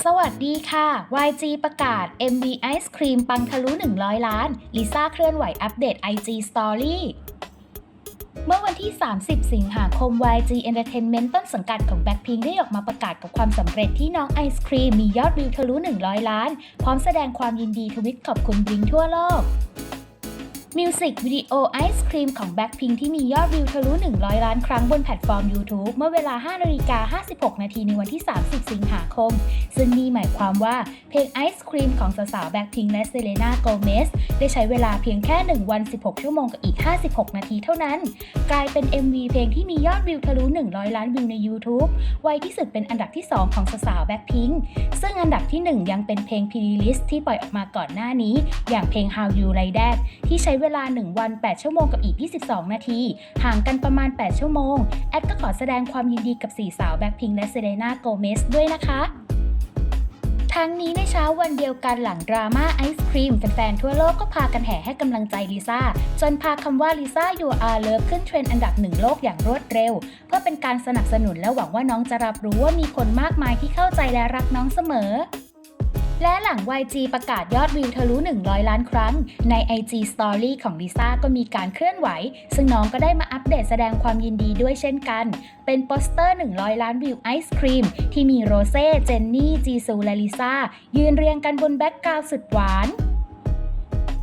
สวัสดีค่ะ YG ประกาศ MV Ice Cream ปังทะลุ 100 ล้าน ลิซ่าเคลื่อนไหวอัปเดต IG Story เมื่อวันที่ 30 สิงหาคม YG Entertainment ต้นสังกัดของ Blackpink ได้ออกมาประกาศกับความสำเร็จที่น้องไอศครีมมียอดวิวทะลุ 100 ล้าน พร้อมแสดงความยินดีทวิตขอบคุณบิงทั่วโลก มิวสิกวิดีโอไอศครีมของ Blackpink ที่มียอดวิวทะลุ 100 ล้านครั้งบนแพลตฟอร์ม YouTube เมื่อเวลา 5นาฬิกา56 นาทีในวันที่ 30 สิงหาคม ซึ่งนี่หมายความว่าเพลงไอศครีมของสาวๆ Blackpink และเซเลนาโกเมสได้ใช้เวลาเพียงแค่ 1 วัน 16 ชั่วโมงกับอีก 56 นาทีเท่านั้น กลายเป็น MV เพลงที่มียอดวิวทะลุ 100 ล้านวิวใน YouTube ไวที่สุดเป็นอันดับที่ 2 ของสาวๆ Blackpink ซึ่งอันดับที่ 1 ยังเป็นเพลง p r e l i s t ที่ปล่อยออกมาก่อนหน้านี้ อย่างเพลง How You Like That ที่ใช้เวลา 1 วัน 8 ชั่วโมงกับอีก 22 นาที ห่างกันประมาณ 8 ชั่วโมง แอดก็ขอแสดงความยินดีกับ4สาว Blackpink และเซเลนาโกเมสด้วยนะคะทั้งนี้ในเช้าวันเดียวกันหลังดราม่าไอศครีมแฟนๆทั่วโลกก็พากันแห่ให้กำลังใจลิซ่า จนพาคำว่าลิซ่า You Are Love ขึ้นเทรนด์อันดับหนึ่งโลกอย่างรวดเร็ว เพื่อเป็นการสนับสนุนและหวังว่าน้องจะรับรู้ว่ามีคนมากมายที่เข้าใจและรักน้องเสมอ และหลัง YG ประกาศยอดวิวทะลุ 100 ล้านครั้ง ใน IG Story ของลิซ่าก็มีการเคลื่อนไหว ซึ่งน้องก็ได้มาอัปเดตแสดงความยินดีด้วยเช่นกัน เป็นโปสเตอร์ 100 ล้านวิวไอศครีม ที่มีโรเซ่ เจนนี่ จีซู และลิซ่า ยืนเรียงกันบนแบ็กกราวด์สุดหวาน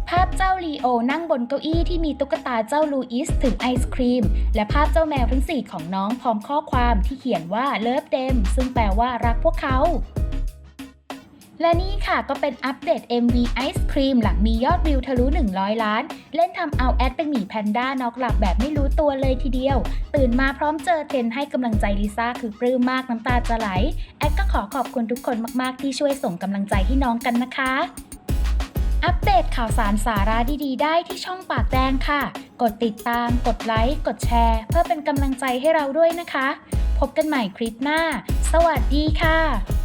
ภาพเจ้าลีโอนั่งบนเก้าอี้ที่มีตุ๊กตาเจ้าลูอิสถึงไอศครีม และภาพเจ้าแมวทั้งสี่ของน้องพร้อมข้อความที่เขียนว่าเลิฟเดมซึ่งแปลว่ารักพวกเขา และนี่ค่ะก็เป็นอัปเดต MV Ice Cream หลังมียอดวิวทะลุ 100 ล้าน เล่นทำเอาแอดเป็นหมีแพนด้านอกหลับแบบไม่รู้ตัวเลยทีเดียว ตื่นมาพร้อมเจอเทนให้กำลังใจลิซ่าคือปลื้มมากน้ำตาจะไหล แอดก็ขอขอบคุณทุกคนมากๆ ที่ช่วยส่งกำลังใจให้น้องกันนะคะอัปเดตข่าวสารสาระดีๆ ได้ที่ช่องปากแดงค่ะ กดติดตาม กดไลค์ กดแชร์ เพื่อเป็นกำลังใจให้เราด้วยนะคะ พบกันใหม่คลิปหน้า สวัสดีค่ะ